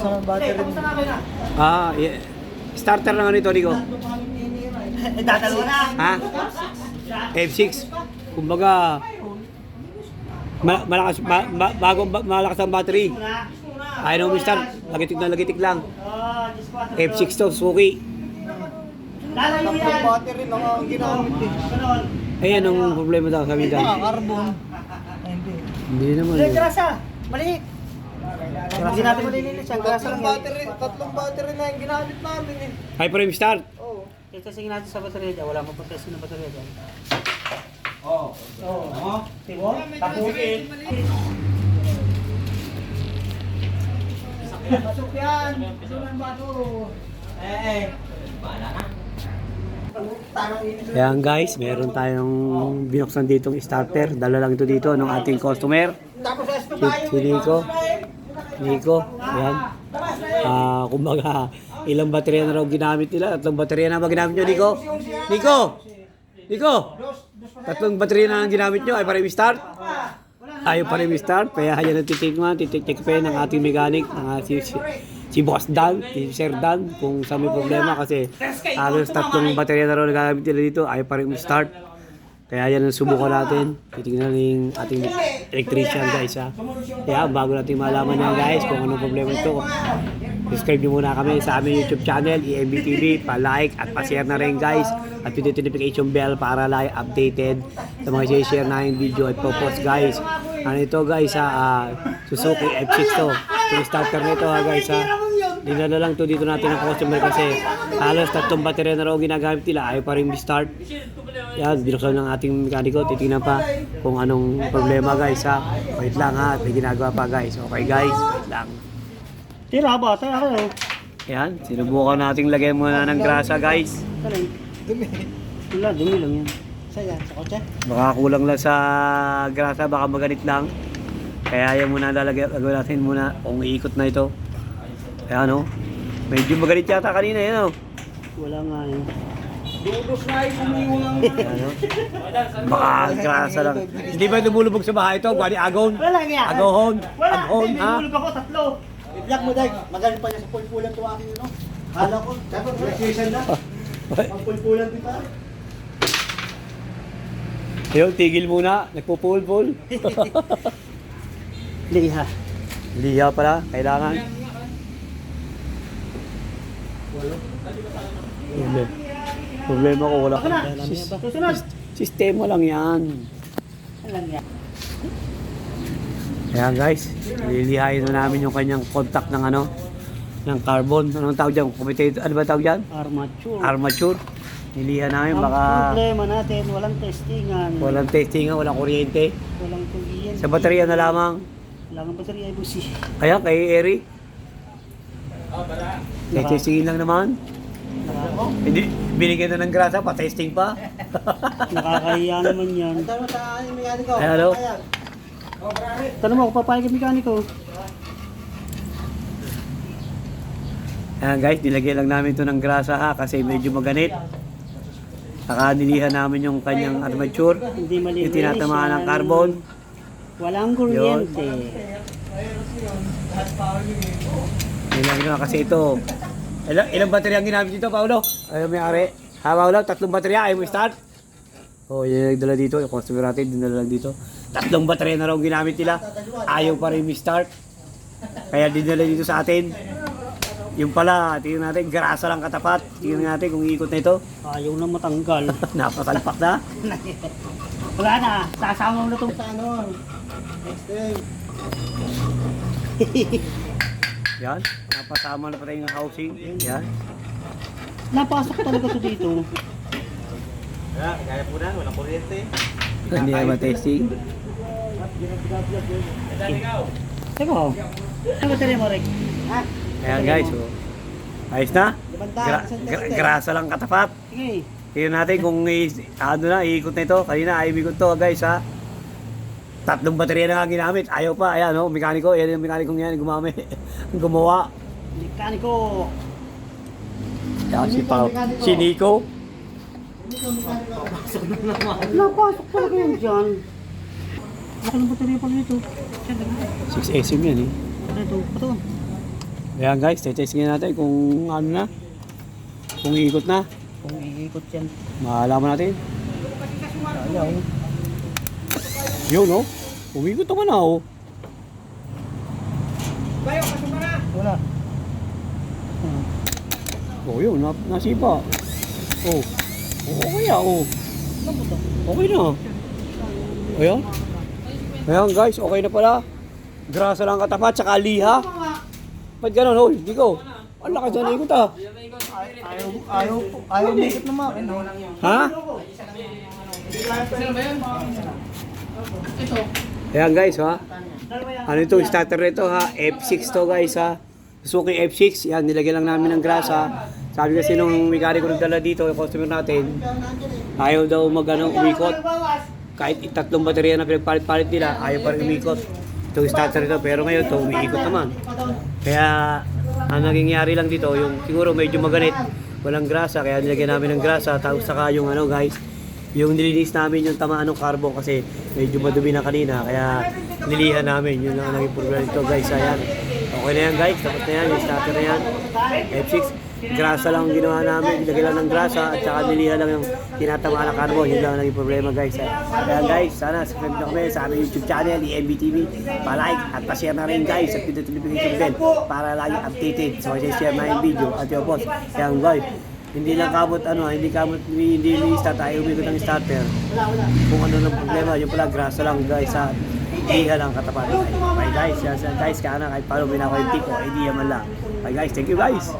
sa battery. Ah, yeah. starter lang ano ito, Nico. Eh, dadalawa na. Ha? F6. Kumbaga, ma malakas, ma ma bago ba- malakas ang battery. Ayaw mo start, lagitik na lagitik lang. Ah, Diyos ko. F6 to, Suzuki. Lalayo yan. battery lang ang ginamit eh. Ayan ang problema daw, sabi Ah, daw. carbon. Ay, hindi. Hindi naman. Hindi, eh. grasa. Maliit. Hindi natin malilinis yan. Grasa lang Tatlong yan. battery, tatlong battery na yung ginamit namin eh. High frame start. Oo. Eh, testingin natin sa baterya dyan. Wala pa pa testing ng baterya dyan. Oo. Oo. Diba? Tapusin. Pasok yan. Pasok ang bato. Eh, eh. Ayan guys, meron tayong binuksan ditong starter. Dala lang ito dito ng ating customer. Tapos SP Si, Nico. Nico, ayan. Ah, kumbaga, ilang baterya na raw ginamit nila? Tatlong baterya na ba ginamit nyo, Nico? Nico! Nico! Tatlong baterya na ang ginamit nyo, ay para i-start? Ayaw pa rin i-start, kaya hayan ang titikman, titik-tik pa ng ating mechanic, ng si, si, si Boss Dan, si Sir Dan, kung sa may problema kasi halos tatlong baterya na raw na gamit nila dito, ayaw pa rin i-start. Kaya yan ang subukan natin. Titingnan ng ating electrician guys ha. Kaya bago natin malaman yan guys kung anong problema ito. Subscribe nyo muna kami sa aming YouTube channel, EMB TV, pa-like at pa-share na rin guys. At pindutin notification bell para like updated sa mga share na yung video at po-post guys. Ano ito guys ha, ah, Suzuki F6 to. Yung starter nito ha guys ha. Dinala lang to dito natin ng customer kasi halos tatlong baterya na raw ginagamit nila ayaw pa rin start. Yan, binuksan ng ating mekaniko. Titingnan pa kung anong problema guys ha. Wait lang ha, may ginagawa pa guys. Okay guys, wait lang. Tira ba? Tira ka eh. Yan, sinubukan nating lagyan muna ng grasa guys. Dumi. Wala, dumi lang yan. Saan yan? Sa kotse? Baka kulang lang sa grasa, baka maganit lang. Kaya yan muna lalagyan, gagawin natin muna kung iikot na ito. Kaya ano, medyo maganit yata kanina yan oh. Wala nga eh. Dudos na yung umiwang. Ano? Baka grasa lang. Hindi ba lumulubog sa bahay ito? Gwani agon? Wala nga. Agohon? Wala. Aghon, Hindi, ha? may ako. Tatlo. I-vlog mo dahil. Magaling pa niya sa pulpulan to akin no? Kala ko, dapat electrician na. Ang pulpulan din pa. Ayun, tigil muna. Nagpupul-pul. Liha. Liha pala, kailangan. Problema. Problema ko wala. Sis- Susunod. sistema lang yan. Alam niya. Ayan guys, lilihain na namin yung kanyang contact ng ano, ng carbon. Anong tawag dyan? Commutator, ano ba tawag dyan? Armature. Armature. Nilihan namin Ang baka problema natin, walang testingan. walang testing, walang kuryente. Walang tugian. Sa baterya na lamang. Wala kang baterya ay busi. Ayan, kay Eri. Eh, testingin lang naman. Hindi, binigyan na ng grasa, pa-testing pa. Nakakahiya naman yan. Tanong sa aking mekaniko. Ay, hello? Ayan. Tanong mo, kung papayag ang mekaniko. Ayan guys, nilagyan lang namin ito ng grasa ha kasi medyo maganit. Saka nilihan namin yung kanyang armature. Hindi mali. Yung tinatamaan ng carbon. Walang kuryente. Nilagyan na kasi ito. Ilang, ilang baterya ang ginamit dito, Paolo? Ayaw may ari. Ha, Paolo? Tatlong baterya, ayaw mo start? Oh, yun yung nagdala dito. Yung customer natin, dinala lang dito. Tatlong baterya na raw ang ginamit nila. Ayaw pa rin start. Kaya dinala dito sa atin. Yung pala, tingnan natin, grasa lang katapat. Tingnan natin kung iikot na ito. Ayaw na matanggal. Napasalpak na. Wala na. Sasama mo na itong Sa ano? Next day. Yan. Napasama na pa tayong housing. Yan. Napasok talaga to dito. Kaya po na, walang kuryente. Hindi naman testing. Teka oh. Ano baterya mo, Rick? Ha? Ayan guys, oh. Ayos na? Gra- gra- grasa lang katapat. Sige. Tingnan natin kung ano na, iikot na ito. Kanina, ay ikot to guys ha. Tatlong baterya na nga ginamit. Ayaw pa. Ayan oh, mekaniko. Yan yung mekaniko yan, gumamit. Gumawa. Mekaniko. Yan, si Pao. Si Nico. Napasok talaga yan dyan. Laki ng baterya pa dito. Siya, dali. 6SM yan eh. Ito, ito. Ayan guys, tetestingin natin kung ano na. Kung iikot na. Kung iikot yan. Malaman natin. Ayaw. Yun oh. Umikot naman na oh. Wala. Oh yun, na, nasipa. Oh. Oh, okay na oh. Okay na. Ayan. Ayan guys, okay na pala. Grasa lang katapat, tsaka liha. Ba't ganun, hoy? Di ko. Ang lakas na ikot ah. Ayaw, ayaw, ayaw umikot na mga. Ha? Ayan guys ha. Ano ito, starter nito ha. F6 to guys ha. Suzuki F6. Yan, nilagyan lang namin ng grasa. Sabi kasi nung mechanic ko nagdala dito, yung customer natin, ayaw daw mag ano, umikot. Kahit tatlong baterya na pinagpalit-palit nila, ayaw pa rin umikot. Ito yung starter nito, pero ngayon to umiikot naman. Kaya, ang nangyayari lang dito, yung siguro medyo maganit, walang grasa, kaya nilagyan namin ng grasa, tapos saka yung ano guys, yung nilinis namin yung tamaan ng carbon kasi medyo madumi na kanina, kaya nilihan namin, yun lang ang naging problema nito guys, ayan. Okay na yan guys, tapos na yan, yung starter na yan, F6, grasa lang ang ginawa namin, nilagyan lang ng grasa, at saka nilihan lang yung tinatamaan ng carbon, yun lang ang naging problema guys. Kaya guys, sana subscribe na kami sa aming YouTube channel, EMBTV, pa-like at pa-share na rin guys at pindutin notification bell para lagi updated sa so, share na yung video at yung boss. Kaya guys, hindi lang kamot ano, hindi kamot hindi hindi start tayo umikot ng starter. Kung ano ng problema, yung pala grasa lang guys sa Iha lang katapat. Bye guys, yes, guys, kana kahit paano may na ako yung tip o idea man lang. Bye guys, thank you guys.